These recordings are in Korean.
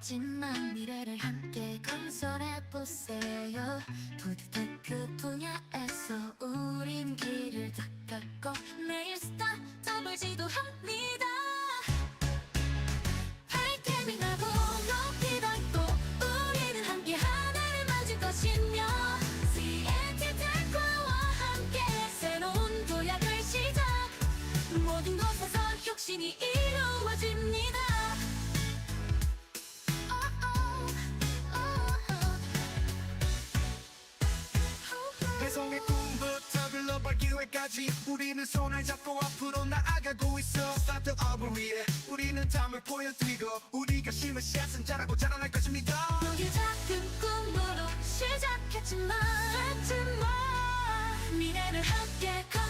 시작했지만 미래를 함께 건설해보세요. 푸드테크 분야에서 우린 길을 닦았고 내일 스타트업을 지도합니다. 파이팅하고 기회까지 우리는 손을 잡고 앞으로 나아가고 있어. 스타트업을 위해 우리는 담을 보여드리고 우리가 심은 씨앗은 자라고 자라날 것입니다. 너의 작은 꿈으로 시작했지만 했지만 미래를 함께 건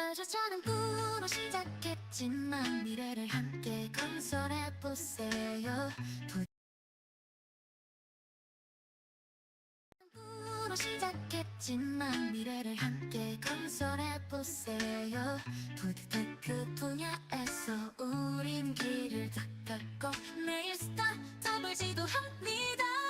따뜻한 꿈으로 시작했지만 미래를 함께 건설해보세요. 꿈으로 시작했지만 미래를 함께 건설해보세요. 푸드테크 분야에서 우린 길을 닦았고 내일 스타트업을 지도합니다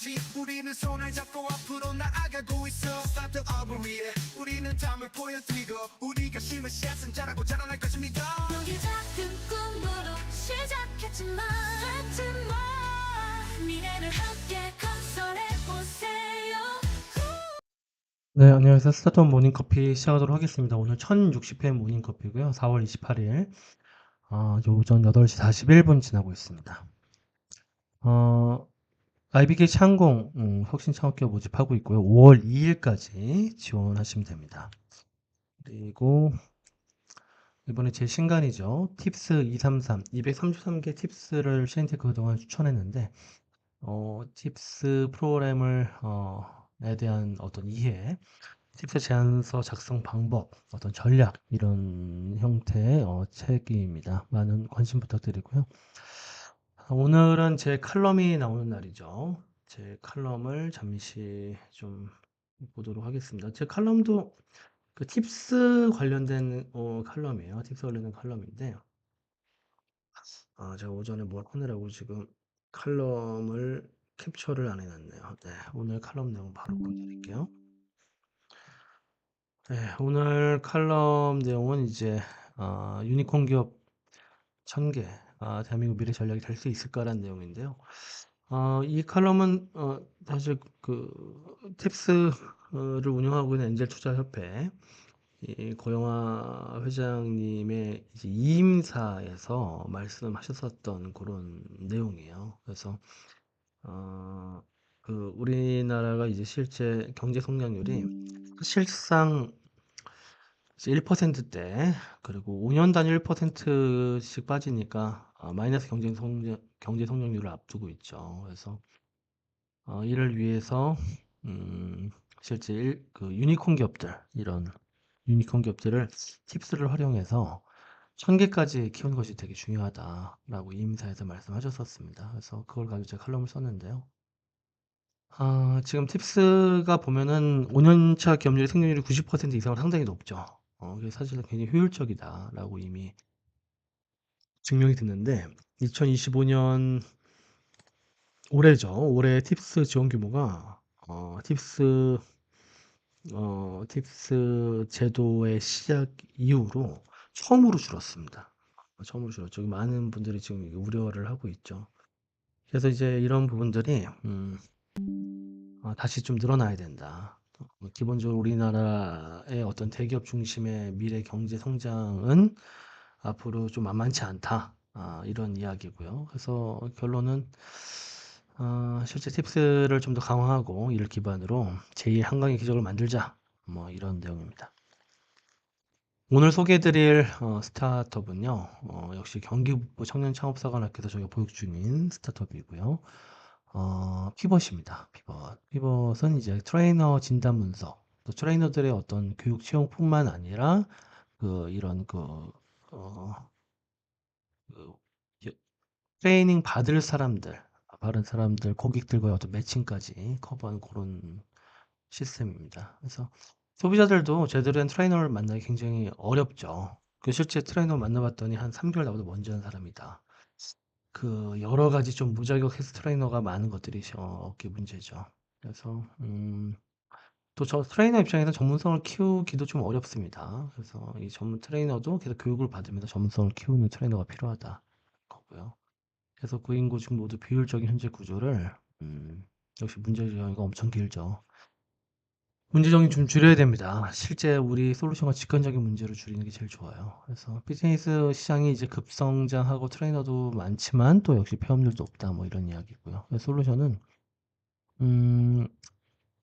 기회까지 우리는 손을 잡고 앞으로 나아가고 있어 스타트업을 위해 우리는 담을 보여드리고 우리가 심은 씨앗은 자라고 자라날 것입니다 너의 작은 꿈으로 시작했지만 했지만 미래를 함께 건설해보세요 네, 안녕하세요. 스타트업 모닝커피 시작하도록 하겠습니다. 오늘 1060회 모닝커피고요. 4월 28일 어, 오전 8시 41분 지나고 있습니다. 어, IBK 항공 음, 혁신 창업기업 모집하고 있고요. 5월 2일까지 지원하시면 됩니다. 그리고 이번에 제 신간이죠. 팁스 233, 233개 팁스를 시엔테크 그동안 추천했는데 어, 팁스 프로그램을 어, 에 대한 어떤 이해, 팁스 제안서 작성 방법, 어떤 전략 이런 형태의 어, 책입니다. 많은 관심 부탁드리고요. 오늘은 제 칼럼이 나오는 날이죠. 제 칼럼을 잠시 좀 보도록 하겠습니다. 제 칼럼도 그 팁스 관련된 어, 칼럼이에요. 팁스 관련된 칼럼인데, 아, 제가 오전에 뭘 하느라고 지금 칼럼을 캡처를 안 해놨네요. 네, 오늘 칼럼 내용 바로 보여드릴게요. 네, 오늘 칼럼 내용은 이제 아, 유니콘 기업 1000개, 아, 대한민국 미래 전략이 될 수 있을까라는 내용인데요. 어, 이 칼럼은 어, 사실 그 팁스를 운영하고 있는 엔젤 투자협회 이 고영하 회장님의 이제 이임사에서 말씀하셨었던 그런 내용이에요. 그래서 어, 그 우리나라가 이제 실제 경제 성장률이 실상 이제 1%대 그리고 5년 단위 1%씩 빠지니까 어, 마이너스 경제 성장 경제 성장률을 앞두고 있죠. 그래서 어, 이를 위해서 음, 실제 일, 그 유니콘 기업들 이런 유니콘 기업들을 팁스를 활용해서 천 개까지 키우는 것이 되게 중요하다라고 이임사에서 말씀하셨었습니다. 그래서 그걸 가지고 제가 칼럼을 썼는데요. 아, 지금 팁스가 보면은 5년차 기업률의 생존율이 90% 이상으로 상당히 높죠. 어, 그게 사실은 굉장히 효율적이다라고 이미 증명이 됐는데 2025년 올해죠. 올해 팁스 지원 규모가 어, 팁스 어, 팁스 제도의 시작 이후로 처음으로 줄었습니다. 처음으로 줄었죠. 많은 분들이 지금 우려를 하고 있죠. 그래서 이제 이런 부분들이 음, 어, 다시 좀 늘어나야 된다. 어, 기본적으로 우리나라의 어떤 대기업 중심의 미래 경제 성장은 앞으로 좀 만만치 않다. 아, 이런 이야기고요. 그래서 결론은 어, 실제 팁스를 좀 더 강화하고 이를 기반으로 제2의 한강의 기적을 만들자. 뭐 이런 내용입니다. 오늘 소개해드릴 어, 스타트업은요, 어, 역시 경기북부 청년창업사관학교에서 저희가 보육 중인 스타트업이고요. 어, 피벗입니다. 피벗. 피벗은 이제 트레이너 진단 문서, 또 트레이너들의 어떤 교육 채용뿐만 아니라 그 이런 그, 어, 그 여- 트레이닝 받을 사람들, 받은 사람들, 고객들과의 어떤 매칭까지 커버하는 그런 시스템입니다. 그래서 소비자들도 제대로 된 트레이너를 만나기 굉장히 어렵죠. 그 실제 트레이너 만나봤더니 한 3개월 나보다 먼저 한 사람이다. 그 여러 가지 좀 무자격 헬스 트레이너가 많은 것들이 어, 게 문제죠. 그래서 음, 또 저 트레이너 입장에서 전문성을 키우기도 좀 어렵습니다. 그래서 이 전문 트레이너도 계속 교육을 받으면서 전문성을 키우는 트레이너가 필요하다 거고요. 그래서 그 인구 중 모두 비율적인 현재 구조를 음, 역시 문제 제기가 엄청 길죠. 문제 정리 좀 줄여야 됩니다. 실제 우리 솔루션과 직관적인 문제를 줄이는 게 제일 좋아요. 그래서 피트니스 시장이 이제 급성장하고 트레이너도 많지만 또 역시 폐업률도 없다 뭐 이런 이야기고요. 솔루션은 음,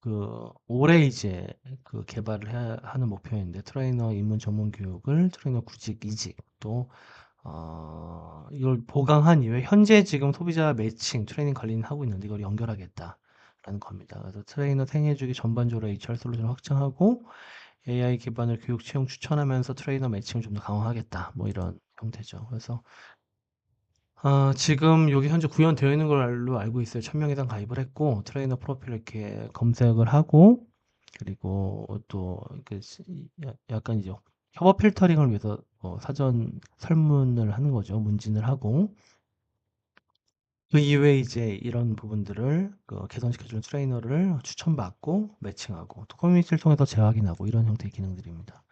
그 올해 이제 그 개발을 해, 하는 목표인데 트레이너 입문 전문 교육을 트레이너 구직 이직 또 어, 이걸 보강한 이후에 현재 지금 소비자 매칭 트레이닝 관리는 하고 있는데 이걸 연결하겠다라는 겁니다. 그래서 트레이너 생애주기 전반적으로 HR 솔루션을 확장하고 AI 기반을 교육 채용 추천하면서 트레이너 매칭을 좀 더 강화하겠다. 뭐 이런 형태죠. 그래서 어, 지금 여기 현재 구현되어 있는 걸로 알고 있어요. 1000명 이상 가입을 했고 트레이너 프로필 이렇게 검색을 하고 그리고 또 그 약간 이제 협업 필터링을 위해서 어, 사전 설문을 하는 거죠. 문진을 하고 그 이외에 이제 이런 부분들을 그 개선시켜주는 트레이너를 추천받고 매칭하고 또 커뮤니티를 통해서 재확인하고 이런 형태의 기능들입니다.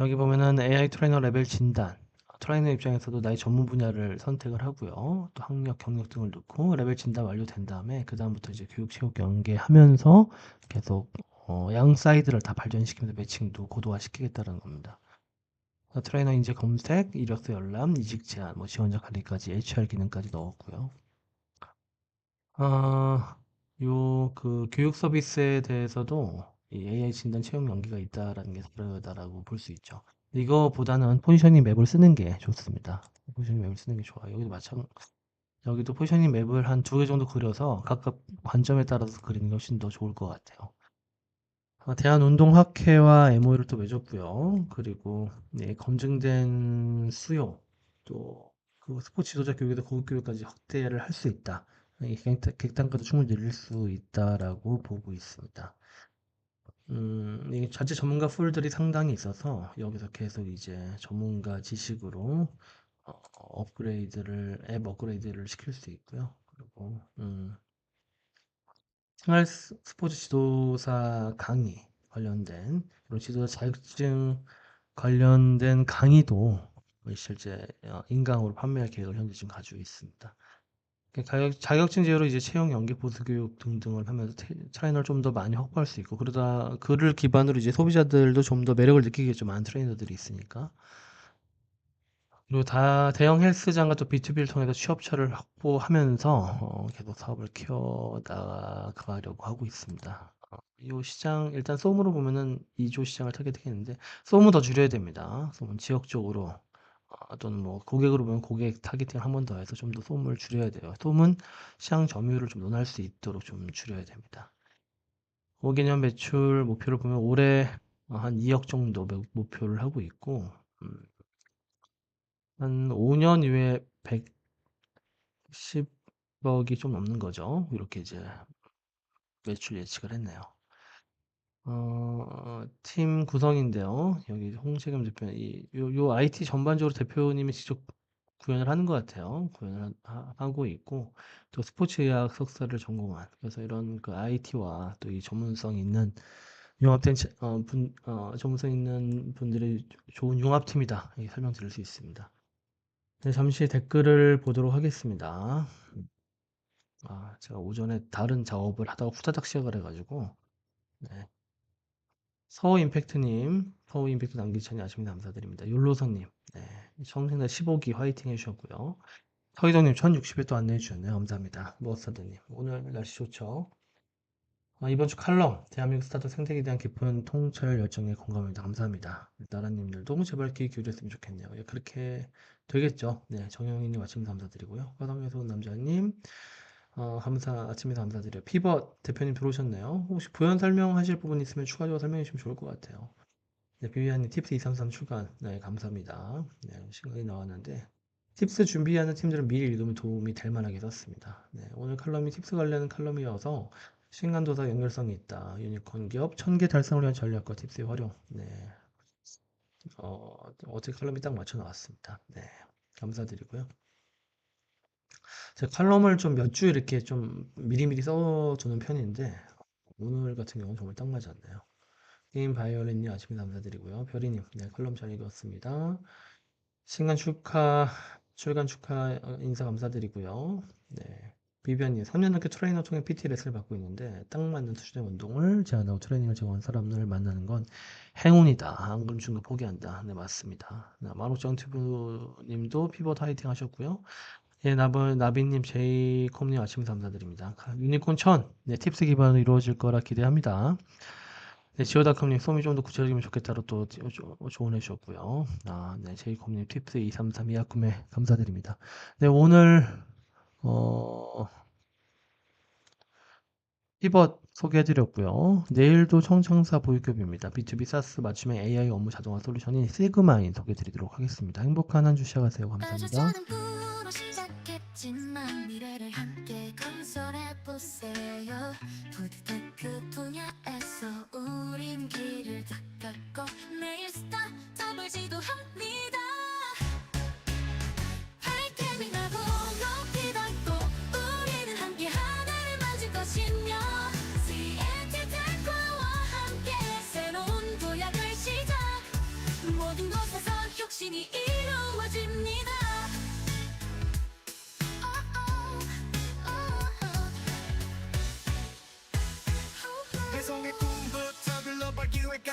여기 보면은 AI 트레이너 레벨 진단 트레이너 입장에서도 나의 전문 분야를 선택을 하고요. 또 학력, 경력 등을 넣고 레벨 진단 완료된 다음에 그 다음부터 이제 교육 체육 연계하면서 계속 어, 양 사이드를 다 발전시키면서 매칭도 고도화시키겠다는 겁니다. 트레이너 인재 검색, 이력서 열람, 이직 제한, 뭐 지원자 관리까지 HR 기능까지 넣었고요. 아, 요 그 교육 서비스에 대해서도 이 AI 진단 채용 연계가 있다라는 게 다르다라고 볼 수 있죠. 이거보다는 포지셔닝 맵을 쓰는 게 좋습니다. 포지셔닝 맵을 쓰는 게 좋아요. 여기도 마찬 여기도 포지셔닝 맵을 한 두 개 정도 그려서 각각 관점에 따라서 그리는 게 훨씬 더 좋을 것 같아요. 아, 대한운동학회와 MOU를 또 맺었고요. 그리고 네, 검증된 수요 또 그 스포츠 지도자 교육에도 고급 교육까지 확대를 할 수 있다. 객단가도 충분히 늘릴 수 있다라고 보고 있습니다. 음, 이 자체 전문가 풀들이 상당히 있어서 여기서 계속 이제 전문가 지식으로 어, 업그레이드를 앱 업그레이드를 시킬 수 있고요. 그리고 음, 생활 스- 스포츠 지도사 강의 관련된 그리고 지도자 자격증 관련된 강의도 실제 어, 인강으로 판매할 계획을 현재 지금 가지고 있습니다. 그 자격, 자격증 제어로 이제 채용 연계 보수 교육 등등을 하면서 테- 트레이너를 좀 더 많이 확보할 수 있고 그러다 그를 기반으로 이제 소비자들도 좀 더 매력을 느끼겠죠 많은 트레이너들이 있으니까 그리고 다 대형 헬스장과 또 B2B를 통해서 취업처를 확보하면서 어, 계속 사업을 키워 나가려고 하고 있습니다. 어, 이 시장 일단 솜으로 보면은 2조 시장을 타겟팅했는데 솜은 더 줄여야 됩니다. 솜은 지역적으로 어, 또는 뭐 고객으로 보면 고객 타겟팅 한번 더 해서 좀더 솜을 줄여야 돼요. 솜은 시장 점유율을 좀 논할 수 있도록 좀 줄여야 됩니다. 5개년 매출 목표를 보면 올해 어, 한 2억 정도 목- 목표를 하고 있고 음, 한 5년 이후에 110억이 좀 넘는 거죠. 이렇게 이제 매출 예측을 했네요. 어, 팀 구성인데요. 여기 홍세겸 대표, 이, 요, 요 IT 전반적으로 대표님이 직접 구현을 하는 것 같아요. 구현을 하, 하고 있고 또 스포츠의학 석사를 전공한 그래서 이런 그 IT와 또 이 전문성 있는 융합된 체- 어, 분, 어, 전문성 있는 분들의 좋은 융합팀이다 이 설명 드릴 수 있습니다. 네, 잠시 댓글을 보도록 하겠습니다. 아, 제가 오전에 다른 작업을 하다가 후다닥 시작을 해가지고 네. 서우 임팩트님, 서우 임팩트 남기찬이 아침에 감사드립니다. 율로성님, 네. 청생대 15기 화이팅 해주셨고요. 서희동님 1060회 또 안내해 주셨네요. 감사합니다. 머스타드님, 오늘 날씨 좋죠? 아, 이번 주 칼럼, 대한민국 스타트 생태계에 대한 깊은 통찰 열정에 공감합니다. 감사합니다. 나라님들도 제발 귀 기울였으면 좋겠네요. 예, 그렇게 되겠죠. 네, 정영희님 아침 감사드리고요. 화성에서 온 남자님, 어, 감사, 아침에 감사드려요. 피벗 대표님 들어오셨네요. 혹시 부연 설명하실 부분 있으면 추가적으로 설명해 주시면 좋을 것 같아요. 네, 비비안님 팁스 233 출간. 네, 감사합니다. 네, 시간이 나왔는데, 팁스 준비하는 팀들은 미리 읽으면 도움이 될 만하게 썼습니다. 네, 오늘 칼럼이 팁스 관련 칼럼이어서, 신간도사 연결성이 있다. 유니콘 기업 1000개 달성을 위한 전략과 팁스의 활용. 네. 어, 어떻게 칼럼이 딱 맞춰 나왔습니다. 네. 감사드리고요. 제가 칼럼을 좀 몇 주 이렇게 좀 미리미리 써두는 편인데 오늘 같은 경우는 정말 딱 맞았네요. 게임 바이올린님 아침에 감사드리고요. 별이님, 네, 칼럼 잘 읽었습니다. 신간 축하, 출간 축하 어, 인사 감사드리고요. 네. 비비안님, 3년 넘게 트레이너 통해 PT 레슨을 받고 있는데 딱 맞는 수준의 운동을 제안하고 트레이닝을 제공한 사람들을 만나는 건 행운이다. 안 그럼 중도 포기한다. 네, 맞습니다. 네, 만옥정 튜브님도 피벗 화이팅 하셨고요. 예, 나비, 나비님, 제이콤님 아침 감사드립니다. 유니콘 1000, 네, 팁스 기반으로 이루어질 거라 기대합니다. 네, 지오닷컴님, 솜이 좀 더 구체적이면 좋겠다로 또 조언해 주셨고요. 아, 네, 제이콤님, 팁스 233 예약 구매 감사드립니다. 네, 오늘, 어, 피벗 소개해드렸고요. 내일도 청청사 보육교비입니다. B2B 사스 맞춤의 AI 업무 자동화 솔루션인 시그마인 소개해드리도록 하겠습니다. 행복한 한 주 시작하세요. 감사합니다.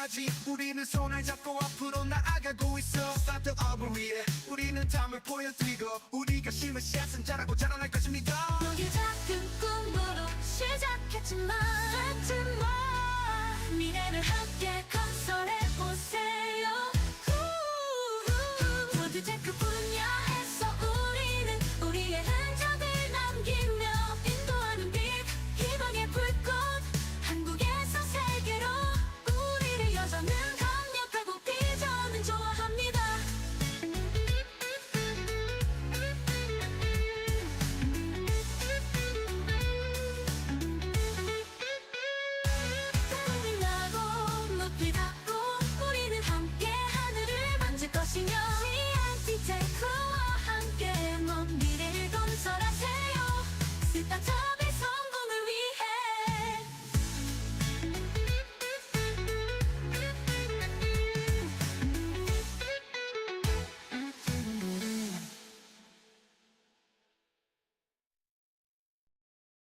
끝까지 우리는 손을 잡고 앞으로 나아가고 있어. 스타트업을 위해 우리는 담을 보여드리고 우리가 심은 씨앗은 자라고 자라날 것입니다. 여기 작은 꿈으로 시작했지만 같은 뭐 미래를 함께 건설해보세.